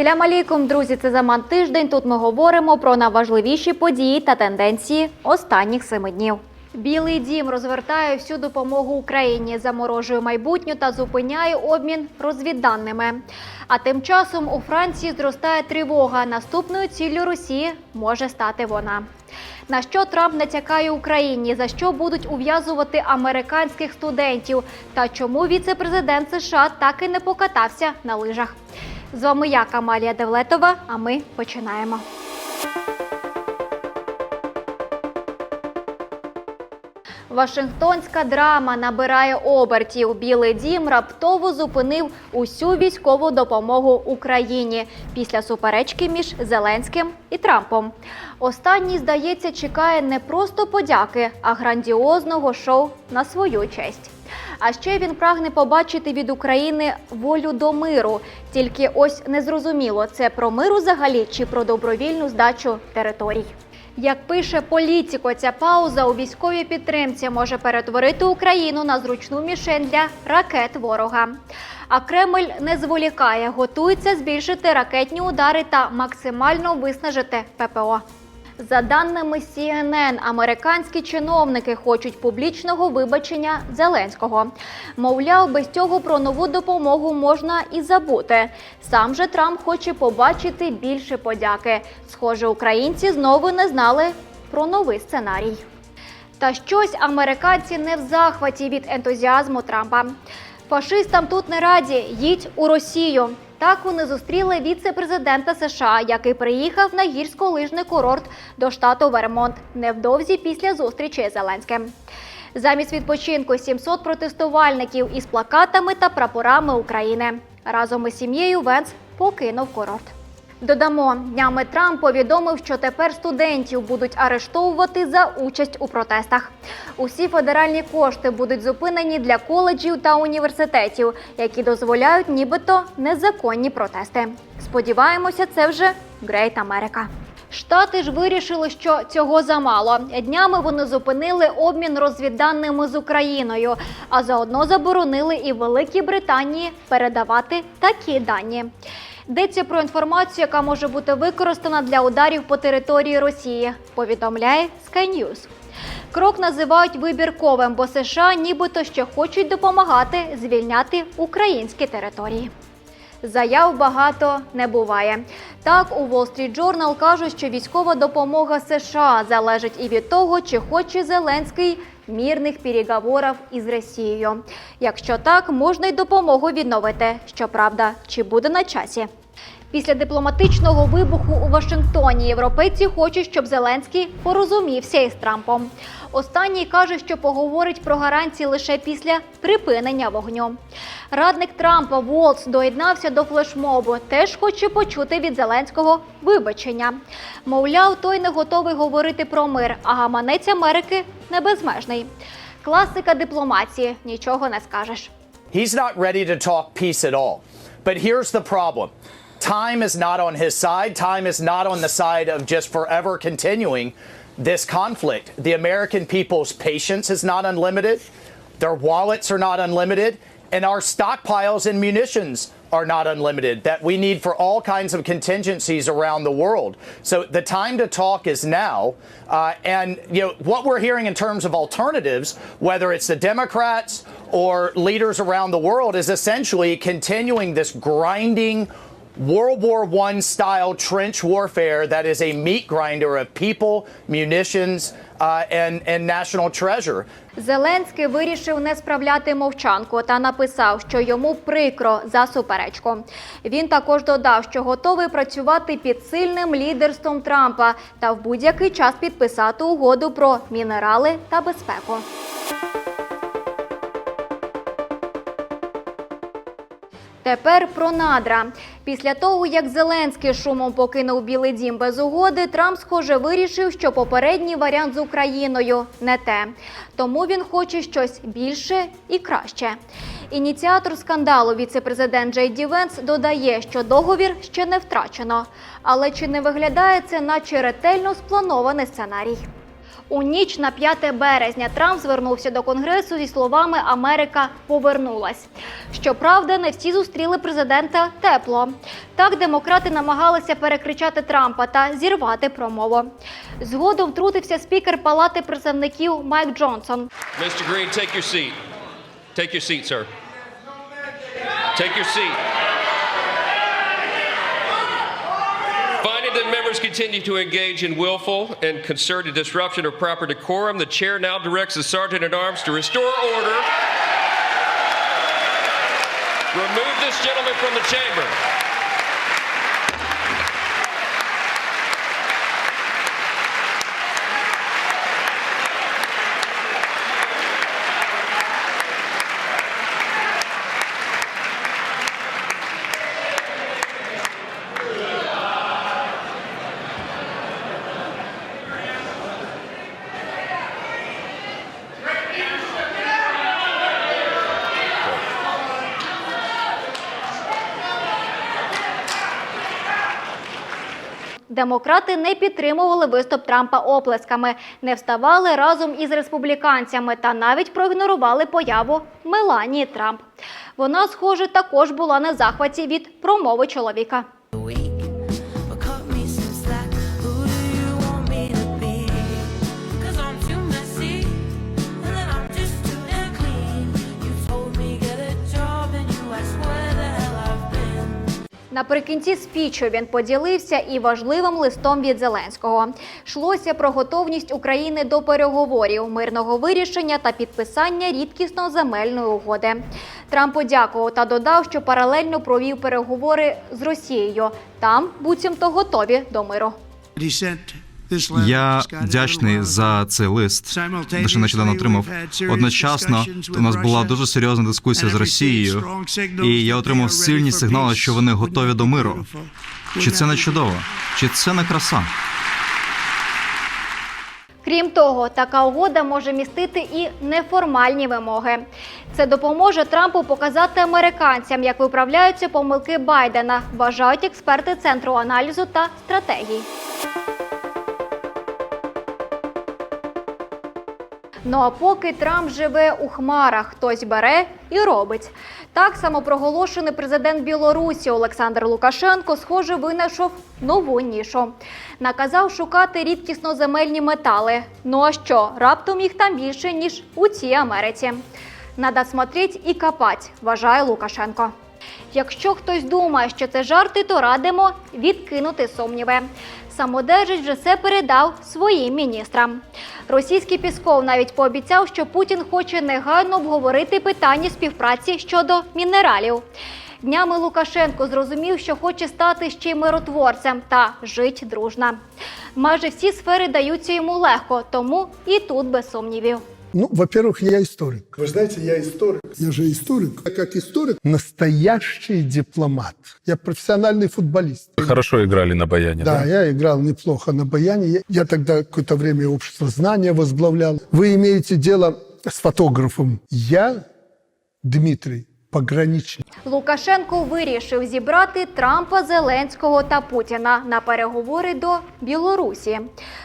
Асілям алейкум, друзі, це Заман тиждень. Тут ми говоримо про найважливіші події та тенденції останніх семи днів. Білий дім розвертає всю допомогу Україні, заморожує майбутню та зупиняє обмін розвідданими. А тим часом у Франції зростає тривога. Наступною ціллю Росії може стати вона. На що Трамп натякає Україні, за що будуть ув'язувати американських студентів, та чому віце-президент США так і не покатався на лижах. З вами я, Камалія Девлетова, а ми починаємо. Вашингтонська драма набирає обертів. Білий дім раптово зупинив усю військову допомогу Україні після суперечки між Зеленським і Трампом. Останній, здається, чекає не просто подяки, а грандіозного шоу на свою честь. А ще він прагне побачити від України волю до миру. Тільки ось незрозуміло, це про мир взагалі чи про добровільну здачу територій. Як пише політико, ця пауза у військовій підтримці може перетворити Україну на зручну мішень для ракет ворога. А Кремль не зволікає, готується збільшити ракетні удари та максимально виснажити ППО. За даними CNN, американські чиновники хочуть публічного вибачення Зеленського. Мовляв, без цього про нову допомогу можна і забути. Сам же Трамп хоче побачити більше подяки. Схоже, українці знову не знали про новий сценарій. Та щось американці не в захваті від ентузіазму Трампа. Фашистам тут не раді, їдь у Росію. Так вони зустріли віце-президента США, який приїхав на гірськолижний курорт до штату Вермонт невдовзі після зустрічі з Зеленським. Замість відпочинку 700 протестувальників із плакатами та прапорами України. Разом із сім'єю Венс покинув курорт. Додамо, днями Трамп повідомив, що тепер студентів будуть арештовувати за участь у протестах. Усі федеральні кошти будуть зупинені для коледжів та університетів, які дозволяють нібито незаконні протести. Сподіваємося, це вже Грейт Америка. Штати ж вирішили, що цього замало. Днями вони зупинили обмін розвідданими з Україною, а заодно заборонили і Великій Британії передавати такі дані. Йдеться про інформацію, яка може бути використана для ударів по території Росії, повідомляє Sky News. Крок називають вибірковим, бо США нібито ще хочуть допомагати звільняти українські території. Заяв багато не буває. Так, у Wall Street Journal кажуть, що військова допомога США залежить і від того, чи хоче Зеленський мірних переговорів із Росією. Якщо так, можна й допомогу відновити. Щоправда, чи буде на часі? Після дипломатичного вибуху у Вашингтоні європейці хочуть, щоб Зеленський порозумівся із Трампом. Останній каже, що поговорить про гарантії лише після припинення вогню. Радник Трампа Волц доєднався до флешмобу. Теж хоче почути від Зеленського вибачення. Мовляв, той не готовий говорити про мир, а гаманець Америки не безмежний. Класика дипломатії нічого не скажеш. He's not ready to talk peace at all. But here's the problem time is not on his side. Time is not on the side of just forever continuing this conflict. The American people's patience is not unlimited, their wallets are not unlimited, and our stockpiles and munitions are not unlimited that we need for all kinds of contingencies around the world. So the time to talk is now. Uh, and you know what we're hearing in terms of alternatives, whether it's the Democrats or leaders around the world, is essentially continuing this grinding World War I style trench warfare that is a meat grinder of people, munitions, uh, and, and national treasure. Зеленський вирішив не справляти мовчанку та написав, що йому прикро за суперечку. Він також додав, що готовий працювати під сильним лідерством Трампа та в будь-який час підписати угоду про мінерали та безпеку. Тепер про надра. Після того, як Зеленський шумом покинув Білий Дім без угоди, Трамп, схоже, вирішив, що попередній варіант з Україною не те. Тому він хоче щось більше і краще. Ініціатор скандалу, віце-президент Джей Ді Венс, додає, що договір ще не втрачено. Але чи не виглядає це, наче ретельно спланований сценарій? У ніч на 5 березня Трамп звернувся до конгресу зі словами Америка повернулась. Щоправда, не всі зустріли президента тепло. Так демократи намагалися перекричати Трампа та зірвати промову. Згодом втрутився спікер Палати представників Майк Джонсон. Mr. Green, take your seat. Take your seat, sir. Take your seat. Continue to engage in willful and concerted disruption of proper decorum, the chair now directs the sergeant at arms to restore order. Remove this gentleman from the chamber. Демократи не підтримували виступ Трампа оплесками, не вставали разом із республіканцями та навіть проігнорували появу Меланії Трамп. Вона, схоже, також була на захваті від промови чоловіка. Наприкінці спічу він поділився і важливим листом від Зеленського. Шлося про готовність України до переговорів, мирного вирішення та підписання рідкісно земельної угоди. Трамп подякував та додав, що паралельно провів переговори з Росією. Там буцімто готові до миру. Я вдячний за цей лист, лише нещодавно отримав. Одночасно у нас була дуже серйозна дискусія з Росією, і я отримав сильні сигнали, що вони готові до миру. Чи це не чудово? Чи це не краса? Крім того, така угода може містити і неформальні вимоги. Це допоможе Трампу показати американцям, як виправляються помилки Байдена, вважають експерти центру аналізу та стратегій. Ну а поки Трамп живе у хмарах, хтось бере і робить. Так самопроголошений президент Білорусі Олександр Лукашенко, схоже, винайшов нову нішу. Наказав шукати рідкісноземельні метали. Ну а що, раптом їх там більше, ніж у цій Америці. Надо смотреть і копать, вважає Лукашенко. Якщо хтось думає, що це жарти, то радимо відкинути сумніви. Самодержець вже все передав своїм міністрам. Російський Пісков навіть пообіцяв, що Путін хоче негайно обговорити питання співпраці щодо мінералів. Днями Лукашенко зрозумів, що хоче стати ще й миротворцем та жить дружно. Майже всі сфери даються йому легко, тому і тут без сумнівів. Ну, во-первых, я историк. Вы знаете, я историк. Я же историк. Я как историк настоящий дипломат. Я профессиональный футболист. Хорошо играли на баяне, Да, да? я играл неплохо на баяне. Я, я тогда какое-то время общество знания возглавлял. Вы имеете дело с фотографом. Я, Дмитрий, пограничник. Лукашенко вирішив зібрати Трампа, Зеленського та Путіна на переговори до Білорусі.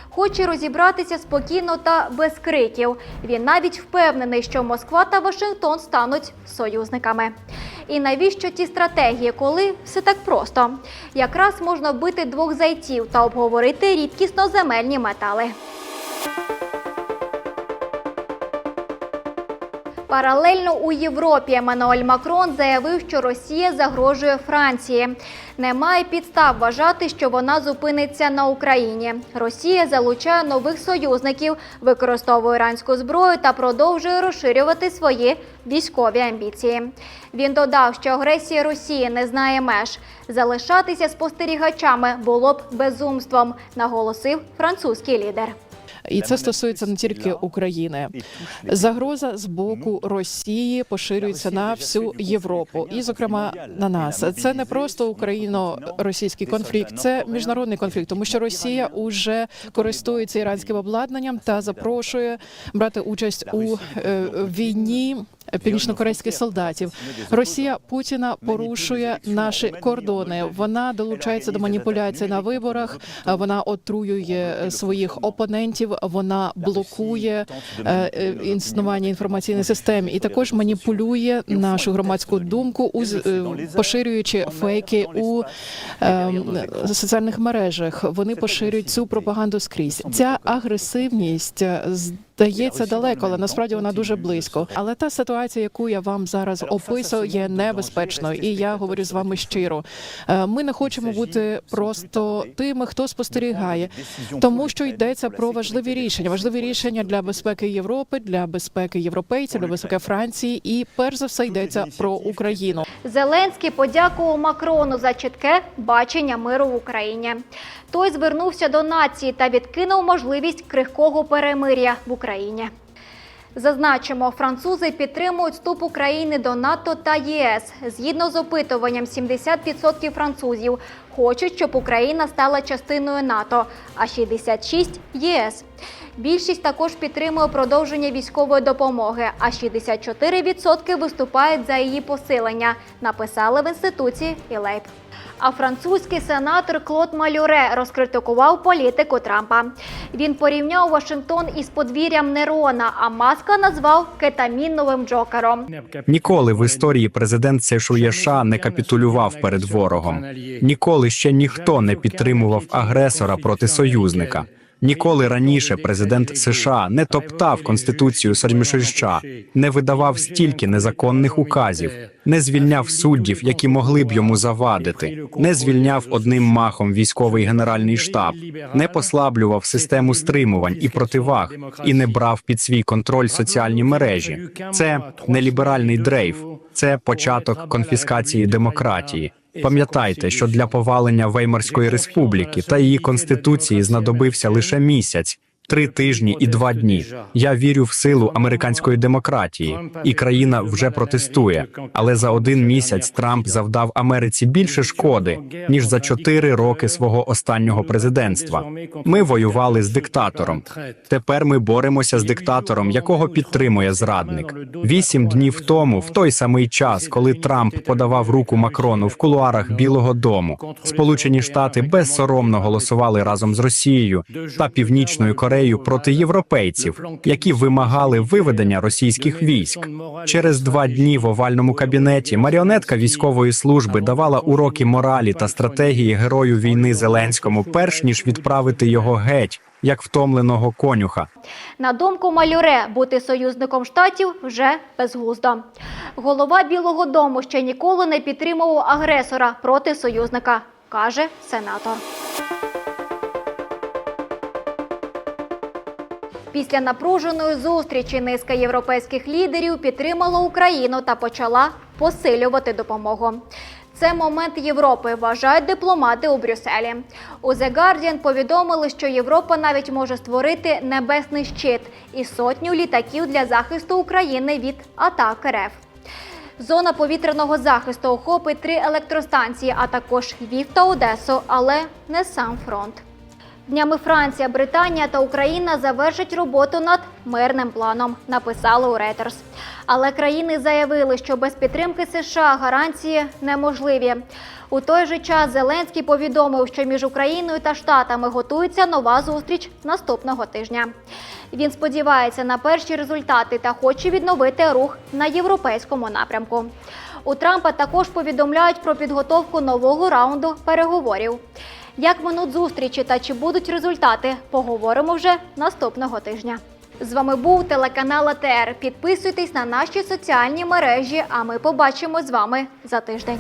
Хоче розібратися спокійно та без криків. Він навіть впевнений, що Москва та Вашингтон стануть союзниками. І навіщо ті стратегії, коли все так просто? Якраз можна вбити двох зайців та обговорити рідкісно земельні метали. Паралельно у Європі Еммануель Макрон заявив, що Росія загрожує Франції. Немає підстав вважати, що вона зупиниться на Україні. Росія залучає нових союзників, використовує іранську зброю та продовжує розширювати свої військові амбіції. Він додав, що агресія Росії не знає меж. Залишатися спостерігачами було б безумством, наголосив французький лідер. І це стосується не тільки України. Загроза з боку Росії поширюється на всю Європу, і, зокрема, на нас. Це не просто україно-російський конфлікт, це міжнародний конфлікт, тому що Росія уже користується іранським обладнанням та запрошує брати участь у е, війні північнокорейських солдатів. Росія Путіна порушує наші кордони. Вона долучається до маніпуляцій на виборах. Вона отруює своїх опонентів. Вона блокує е, е, існування інформаційних систем і також маніпулює нашу громадську думку, е, поширюючи фейки у е, соціальних мережах. Вони поширюють цю пропаганду скрізь. Ця агресивність здається далеко, але насправді вона дуже близько. Але та ситуація, яку я вам зараз описую, є небезпечною, і я говорю з вами щиро. Е, Ми не хочемо бути просто тими, хто спостерігає, тому що йдеться про важливі рішення, важливі рішення для безпеки Європи, для безпеки європейців, для безпеки Франції, і перш за все йдеться про Україну. Зеленський подякував Макрону за чітке бачення миру в Україні. Той звернувся до нації та відкинув можливість крихкого перемир'я в Україні. Зазначимо, французи підтримують вступ України до НАТО та ЄС. Згідно з опитуванням, 70% французів хочуть, щоб Україна стала частиною НАТО, а 66% – ЄС. Більшість також підтримує продовження військової допомоги, а 64% виступають за її посилення. Написали в інституті Ілейб. А французький сенатор Клод Малюре розкритикував політику Трампа. Він порівняв Вашингтон із подвір'ям Нерона, а маска назвав кетаміновим джокером. Ніколи в історії президент США не капітулював перед ворогом. Ніколи ще ніхто не підтримував агресора проти союзника. Ніколи раніше президент США не топтав конституцію США, не видавав стільки незаконних указів, не звільняв суддів, які могли б йому завадити, не звільняв одним махом військовий генеральний штаб, не послаблював систему стримувань і противаг і не брав під свій контроль соціальні мережі. Це не ліберальний дрейф, це початок конфіскації демократії. Пам'ятайте, що для повалення Веймарської республіки та її конституції знадобився лише місяць. Три тижні і два дні. Я вірю в силу американської демократії, і країна вже протестує. Але за один місяць Трамп завдав Америці більше шкоди ніж за чотири роки свого останнього президентства. Ми воювали з диктатором. Тепер ми боремося з диктатором, якого підтримує зрадник. Вісім днів тому, в той самий час, коли Трамп подавав руку Макрону в кулуарах Білого Дому, Сполучені Штати безсоромно голосували разом з Росією та Північною Кореєю проти європейців, які вимагали виведення російських військ. Через два дні в овальному кабінеті маріонетка військової служби давала уроки моралі та стратегії герою війни Зеленському, перш ніж відправити його геть, як втомленого конюха. На думку Малюре, бути союзником штатів вже безглуздо. Голова Білого Дому ще ніколи не підтримував агресора проти союзника, каже сенатор. Після напруженої зустрічі низка європейських лідерів підтримала Україну та почала посилювати допомогу. Це момент Європи, вважають дипломати у Брюсселі. У The Guardian повідомили, що Європа навіть може створити небесний щит і сотню літаків для захисту України від атак РФ. Зона повітряного захисту охопить три електростанції, а також Львів та Одесу, але не сам фронт. Днями Франція, Британія та Україна завершать роботу над мирним планом, написали у Reuters. Але країни заявили, що без підтримки США гарантії неможливі. У той же час Зеленський повідомив, що між Україною та Штатами готується нова зустріч наступного тижня. Він сподівається на перші результати та хоче відновити рух на європейському напрямку. У Трампа також повідомляють про підготовку нового раунду переговорів. Як минуть зустрічі та чи будуть результати, поговоримо вже наступного тижня. З вами був телеканал АТР. Підписуйтесь на наші соціальні мережі, а ми побачимо з вами за тиждень.